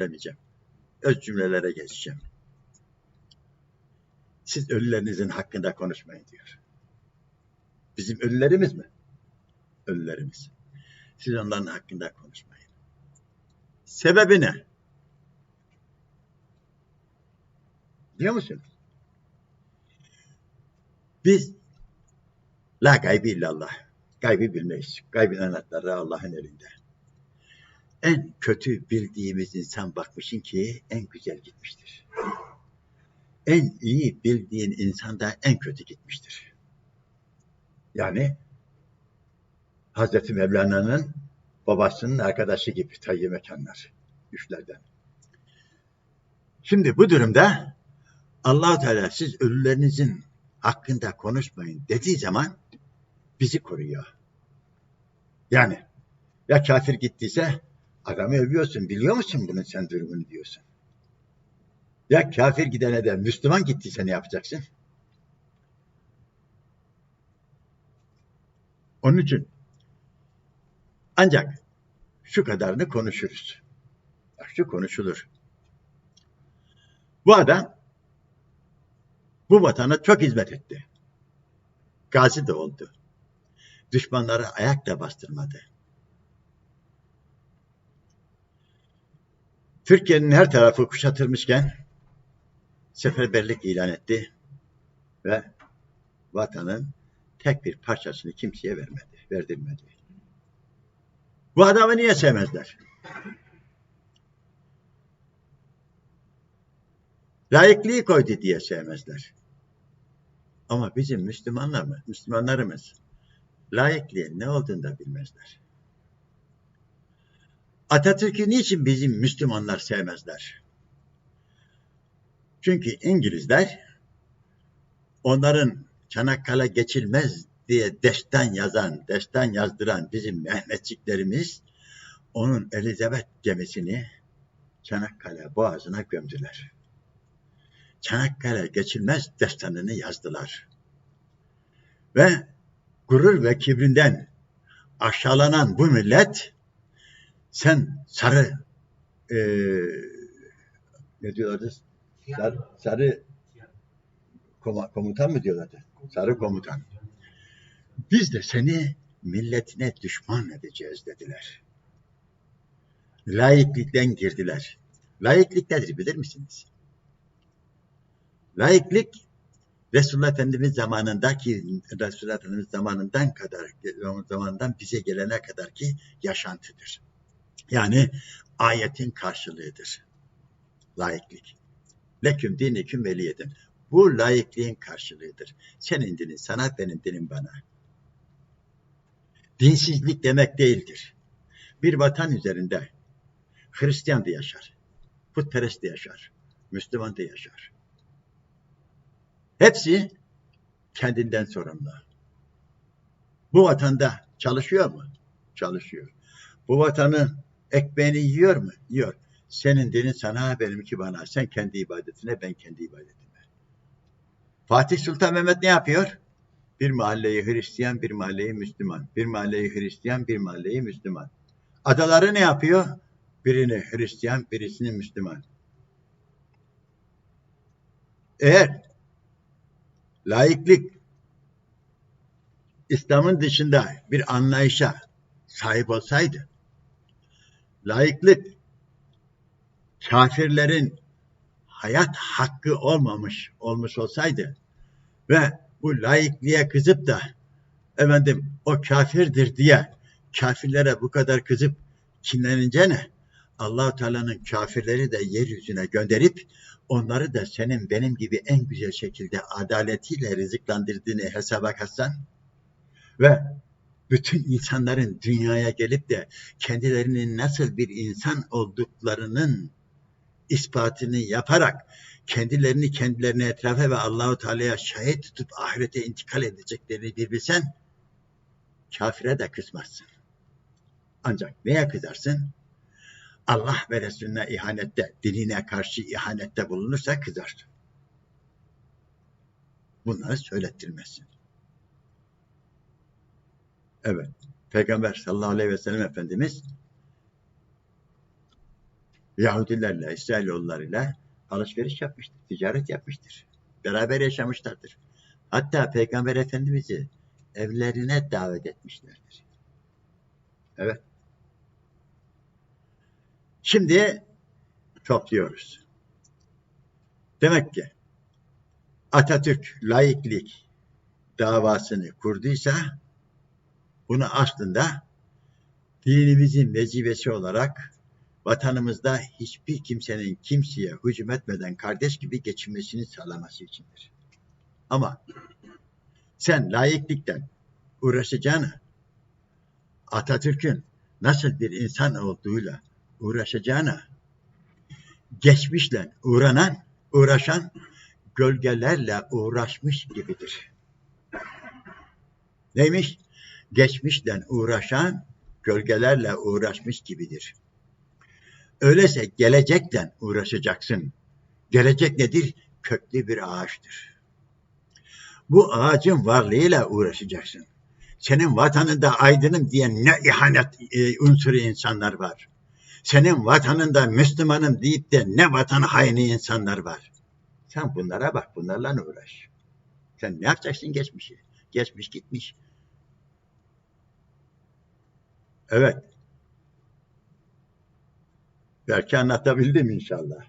demeyeceğim. Öz cümlelere geçeceğim. Siz ölülerinizin hakkında konuşmayın diyor. Bizim ölülerimiz mi? Ölülerimiz. Siz onların hakkında konuşmayın. Sebebi ne? Biliyor musunuz? Biz la gaybi illallah. Gaybi bilmeyiz. Gaybin anahtarı Allah'ın elinde. En kötü bildiğimiz insan bakmışın ki en güzel gitmiştir. En iyi bildiğin insan da en kötü gitmiştir. Yani Hazreti Mevlana'nın babasının arkadaşı gibi tayyi mekanlar. Üçlerden. Şimdi bu durumda allah Teala siz ölülerinizin hakkında konuşmayın dediği zaman bizi koruyor. Yani ya kafir gittiyse adamı övüyorsun. Biliyor musun bunun sen durumunu diyorsun. Ya kafir gidene de Müslüman gittiyse ne yapacaksın? Onun için ancak şu kadarını konuşuruz. Şu konuşulur. Bu adam bu vatana çok hizmet etti. Gazi de oldu. Düşmanları ayakta bastırmadı. Türkiye'nin her tarafı kuşatılmışken seferberlik ilan etti ve vatanın tek bir parçasını kimseye vermedi, verdirmedi. Bu adamı niye sevmezler? Layıklığı koydu diye sevmezler. Ama bizim Müslümanlar mı? Müslümanlarımız layıklığın ne olduğunu da bilmezler. Atatürk'ü niçin bizim Müslümanlar sevmezler? Çünkü İngilizler onların Çanakkale geçilmez diye destan yazan, destan yazdıran bizim Mehmetçiklerimiz onun Elizabeth gemisini Çanakkale boğazına gömdüler. Çanakkale geçilmez destanını yazdılar. Ve gurur ve kibrinden aşağılanan bu millet sen sarı e, ne diyorlardı? Sarı, sarı komutan mı diyorlardı? Sarı komutan. Biz de seni milletine düşman edeceğiz dediler. Laiklikten girdiler. Laiklik nedir bilir misiniz? Laiklik Resulullah Efendimiz zamanındaki Resulullah Efendimiz zamanından kadar zamandan bize gelene kadar ki yaşantıdır. Yani ayetin karşılığıdır. Laiklik. Leküm dineküm veliyedin. Bu laikliğin karşılığıdır. Senin dinin sana, benim dinim bana. Dinsizlik demek değildir. Bir vatan üzerinde Hristiyan da yaşar, putperest de yaşar, Müslüman da yaşar. Hepsi kendinden sorumlu. Bu vatanda çalışıyor mu? Çalışıyor. Bu vatanın ekmeğini yiyor mu? Yiyor. Senin dinin sana, benimki bana. Sen kendi ibadetine, ben kendi ibadetime. Fatih Sultan Mehmet ne yapıyor? Bir mahalleyi Hristiyan, bir mahalleyi Müslüman. Bir mahalleyi Hristiyan, bir mahalleyi Müslüman. Adaları ne yapıyor? Birini Hristiyan, birisini Müslüman. Eğer laiklik İslam'ın dışında bir anlayışa sahip olsaydı, laiklik kafirlerin hayat hakkı olmamış olmuş olsaydı ve bu laikliğe kızıp da efendim o kafirdir diye kafirlere bu kadar kızıp kinlenince ne? allah Teala'nın kafirleri de yeryüzüne gönderip onları da senin benim gibi en güzel şekilde adaletiyle rızıklandırdığını hesaba katsan ve bütün insanların dünyaya gelip de kendilerinin nasıl bir insan olduklarının ispatını yaparak kendilerini kendilerine etrafa ve Allahu Teala'ya şahit tutup ahirete intikal edeceklerini bir bilsen kafire de kızmazsın. Ancak neye kızarsın? Allah ve Resulüne ihanette, dinine karşı ihanette bulunursa kızarsın. Bunları söylettirmezsin. Evet. Peygamber sallallahu aleyhi ve sellem Efendimiz Yahudilerle, İsrailoğullarıyla alışveriş yapmıştır, ticaret yapmıştır. Beraber yaşamışlardır. Hatta Peygamber Efendimiz'i evlerine davet etmişlerdir. Evet. Şimdi topluyoruz. Demek ki Atatürk laiklik davasını kurduysa bunu aslında dinimizin vecibesi olarak vatanımızda hiçbir kimsenin kimseye hücum etmeden kardeş gibi geçinmesini sağlaması içindir. Ama sen layıklıktan uğraşacağını Atatürk'ün nasıl bir insan olduğuyla uğraşacağını geçmişle uğranan, uğraşan gölgelerle uğraşmış gibidir. Neymiş? Geçmişle uğraşan gölgelerle uğraşmış gibidir. Öyleyse gelecekten uğraşacaksın. Gelecek nedir? Köklü bir ağaçtır. Bu ağacın varlığıyla uğraşacaksın. Senin vatanında aydınım diye ne ihanet e, unsuru insanlar var. Senin vatanında Müslümanım deyip de ne vatan haini insanlar var. Sen bunlara bak, bunlarla uğraş. Sen ne yapacaksın geçmişi? Geçmiş gitmiş. Evet. Belki anlatabildim inşallah.